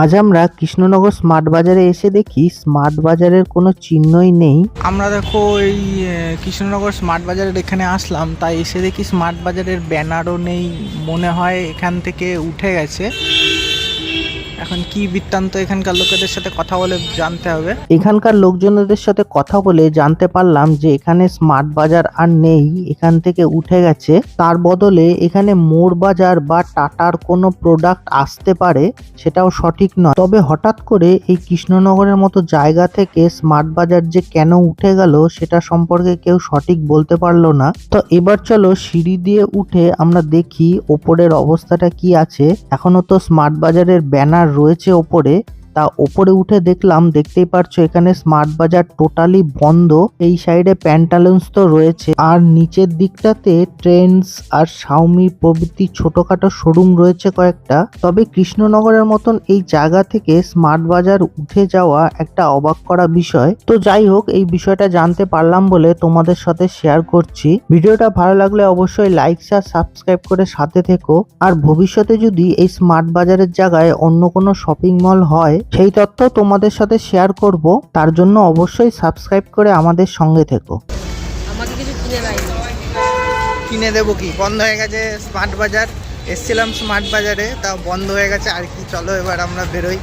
আজ আমরা কৃষ্ণনগর স্মার্ট বাজারে এসে দেখি স্মার্ট বাজারের কোনো চিহ্নই নেই। আমরা দেখো এই কৃষ্ণনগর স্মার্ট বাজারের এখানে আসলাম, তাই এসে দেখি স্মার্ট বাজারের ব্যানারও নেই, মনে হয় এখান থেকে উঠে গেছে। এখন কি বৃত্তান্ত এখানকার লোকেদের সাথে কথা বলে জানতে হবে? এখানকার লোকজনদের সাথে কথা বলে জানতে পারলাম যে এখানে স্মার্ট বাজার আর নেই, এখান থেকে উঠে গেছে। তার বদলে এখানে মোড় বাজার বা টাটার কোনো প্রোডাক্ট আসতে পারে, সেটাও সঠিক নয়। তবে হঠাৎ করে এই কৃষ্ণনগরের মতো জায়গা থেকে স্মার্ট বাজার যে কেন উঠে গেল, সেটা সম্পর্কে কেউ সঠিক বলতে পারল না। তো এবার চলো সিঁড়ি দিয়ে উঠে আমরা দেখি ওপরের অবস্থাটা কি আছে। এখনও তো স্মার্ট বাজারের ব্যানার রয়েছে ওপরে তা ওপরে উঠে দেখলাম, দেখতেই পারছ এখানে স্মার্ট বাজার টোটালি বন্ধ। এই সাইডে প্যান্টালুন্স তো রয়েছে। আর নিচের দিকটাতে ট্রেন্ডস আর শাওমি প্রভৃতি ছোটখাটো শোরুম রয়েছে কয়েকটা। তবে কৃষ্ণনগরের মতন এই জায়গা থেকে স্মার্ট বাজার উঠে যাওয়া একটা অবাক করা বিষয়। তো যাই হোক, এই বিষয়টা জানতে পারলাম বলে তোমাদের সাথে শেয়ার করছি। ভিডিওটা ভালো লাগলে অবশ্যই লাইক আর সাবস্ক্রাইব করে সাথে থেকো। আর ভবিষ্যতে যদি এই স্মার্ট বাজারের জায়গায় অন্য কোনো শপিং মল হয় সেই তথ্য তোমাদের সাথে শেয়ার করব তার জন্য অবশ্যই সাবস্ক্রাইব করে আমাদের সঙ্গে থেকো। আমাকে কিছু কিনে কিনে দেবো কি? বন্ধ হয়ে গেছে স্মার্ট বাজার এসছিলাম স্মার্ট বাজারে তাও বন্ধ হয়ে গেছে। আর কি চলো এবার আমরা বেরোই।